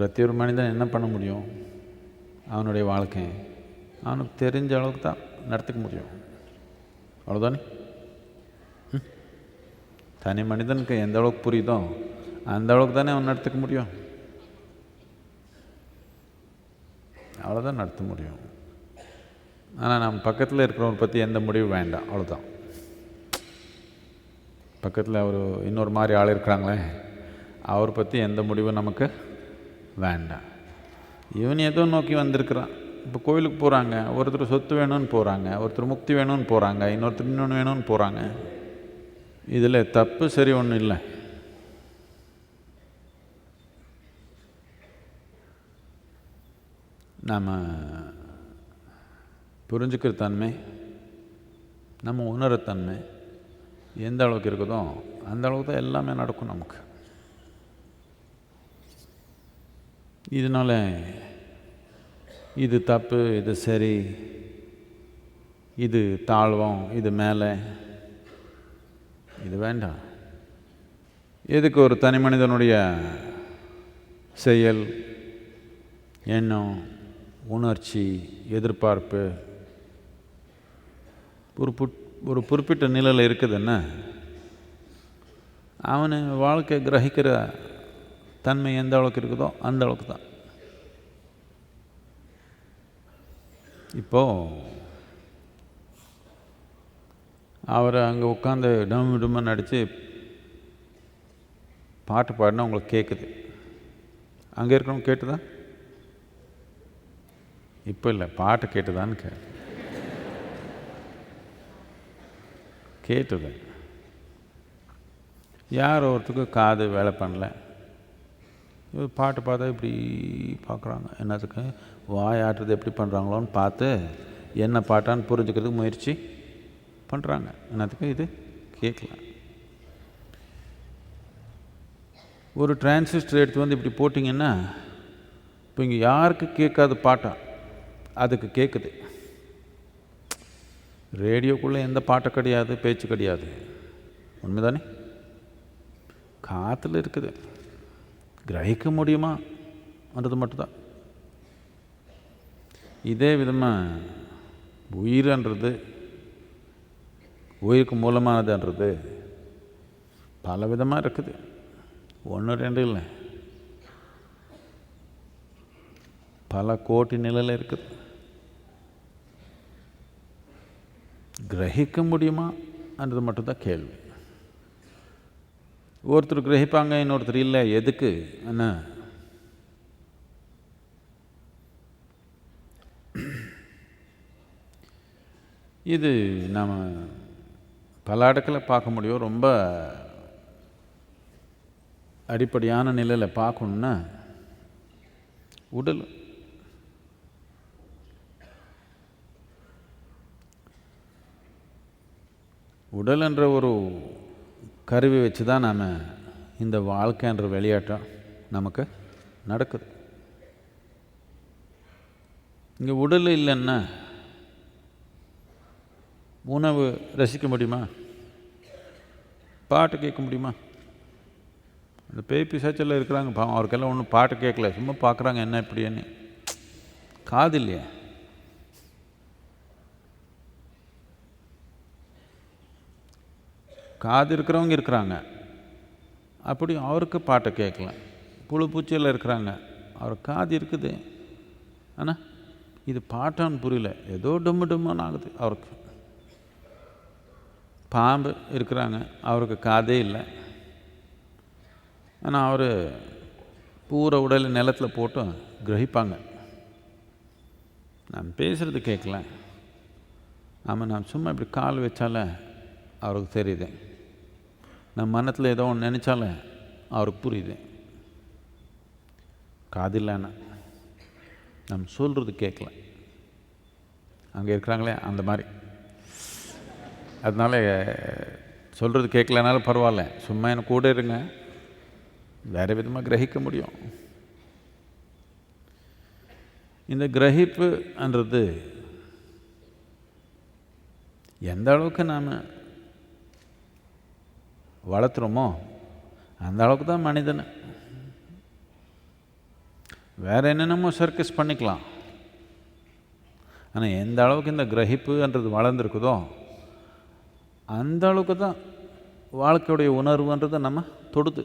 பிரதி ஒரு மனிதன் என்ன பண்ண முடியும்? அவனுடைய வாழ்க்கை. அவனுக்கு தெரிஞ்ச அளவுக்கு தான் நடத்திக்க முடியும். அவ்வளோதானே தனி மனிதனுக்கு எந்த அளவுக்கு புரியுதோ அந்த அளவுக்கு தானே அவன் நடத்திக்க முடியும். அவ்வளோதான் நடத்த முடியும். ஆனால் நம்ம பக்கத்தில் இருக்கிறவரை பற்றி எந்த முடிவும் வேண்டாம். அவ்வளோதான் பக்கத்தில் அவர் இன்னொரு மாதிரி ஆள் இருக்கிறாங்களே அவரை பற்றி எந்த முடிவும் நமக்கு வேண்டாம். இவன் ஏதோ நோக்கி வந்திருக்கிறான். இப்போ கோயிலுக்கு போகிறாங்க ஒருத்தர் சொத்து வேணும்னு போகிறாங்க ஒருத்தர் முக்தி வேணும்னு போகிறாங்க இன்னொருத்தர் இன்னொன்று வேணும்னு போகிறாங்க இதில் தப்பு சரி ஒன்றும் இல்லை. நாம் புரிஞ்சுக்கிற தன்மை நம்ம உணரத்தன்மை எந்த அளவுக்கு இருக்குதோ அந்த அளவுக்கு தான் எல்லாமே நடக்கும் நமக்கு. இதனால் இது தப்பு இது சரி இது தாழ்வம் இது மேலே. இது வேண்டாம். எதுக்கு ஒரு தனி மனிதனுடைய செயல் எண்ணம் உணர்ச்சி எதிர்பார்ப்பு? ஒரு புட் ஒரு குறிப்பிட்ட நிலையில் இருக்குதுன்னா அவனை வாழ்க்கை கிரகிக்கிற தன்மை எந்த அளவுக்கு இருக்குதோ அந்த அளவுக்கு தான். இப்போது அவர் அங்கே உட்காந்து டம் டும்ம நடித்து பாட்டு பாடினா உங்களுக்கு கேட்குது அங்கே இருக்கிறவங்க கேட்டுதா? இப்போ இல்லை பாட்டு கேட்டுதான்னு கே கேட்டுது. யார் ஒருத்தருக்கு காது வேலை பண்ணல. பாட்டு பார்த்தா இப்படி பார்க்குறாங்க. என்னத்துக்கு? வாய் ஆட்டுறது எப்படி பண்ணுறாங்களோன்னு பார்த்து என்ன பாட்டான்னு புரிஞ்சுக்கிறதுக்கு முயற்சி பண்ணுறாங்க என்னத்துக்கு? இது கேட்கல. ஒரு டிரான்சிஸ்டர் எடுத்து வந்து இப்படி போட்டிங்கன்னா இப்போ இங்கே யாருக்கு கேட்காத பாட்டா? அதுக்கு கேட்குது ரேடியோக்குள்ளே எந்த பாட்டு கிடையாது பேச்சு கிடையாது. உண்மைதானே? காற்றுல இருக்குது. கிரகிக்க முடியுமான்றது மட்டும்தான். இதே விதமாக உயிர்ன்றது உயிருக்கு மூலமானதுன்றது பல விதமாக இருக்குது. ஒன்று ரெண்டு இல்லை. பல கோட்டி நிலையில் இருக்குது. கிரகிக்க முடியுமான்றது மட்டும்தான் கேள்வி. ஒருத்தர் கிரகிப்பாங்க இன்னொருத்தர் இல்லை எதுக்கு? என்ன? இது நாம் பல இடத்துல பார்க்க முடியும். ரொம்ப அடிப்படையான நிலையில் பார்க்கணுன்னா உடல். உடல் என்ற ஒரு கருவி வச்சு தான் நாம் இந்த வாழ்க்கைன்ற விளையாட்டம் நமக்கு நடக்குது. இங்கே உடல் இல்லைன்னா உணவு ரசிக்க முடியுமா? பாட்டு கேட்க முடியுமா? இந்த பேய் பிசாச்செல்லாம் இருக்கிறாங்க பாவம் அவருக்கெல்லாம் ஒன்றும் பாட்டு கேட்கல சும்மா பார்க்குறாங்க என்ன இப்படின்னு. காது இல்லையா. காது இருக்கிறவங்க இருக்கிறாங்க. அப்படி அவருக்கு பாட்டை கேட்கல புழு பூச்சியில் இருக்கிறாங்க. அவர் காது இருக்குது. ஆனால் இது பாட்டான்னு புரியல. ஏதோ டம்மு டம்முன்னு ஆகுது அவருக்கு. பாம்பு இருக்கிறாங்க. அவருக்கு காதே இல்லை. ஆனால் அவர் பூரை உடல் நிலத்தில் போட்டு கிரகிப்பாங்க. நான் பேசுகிறது கேட்கல. ஆமாம் நான் சும்மா இப்படி கால் வச்சால அவருக்கு தெரியுது. நம்ம மனத்தில் ஏதோ ஒன்று நினச்சாலே அவருக்கு புரியுது. காதில்லைன்னா நம்ம சொல்கிறது கேட்கல அங்கே இருக்கிறாங்களே அந்த மாதிரி. அதனால் சொல்கிறது கேட்கலனாலும் பரவாயில்ல. சும்மா எனக்கு கூட இருங்க. வேறு விதமாக கிரகிக்க முடியும். இந்த கிரகிப்புன்றது எந்த அளவுக்கு நாம் வளர்த்துறோமோ அந்த அளவுக்கு தான் மனிதன். வேறு என்னென்னமோ சர்க்கஸ் பண்ணிக்கலாம். ஆனால் எந்த அளவுக்கு இந்த கிரகிப்புன்றது வளர்ந்துருக்குதோ அந்த அளவுக்கு தான் வாழ்க்கையுடைய உணர்வுன்றதை நம்ம தொடுது.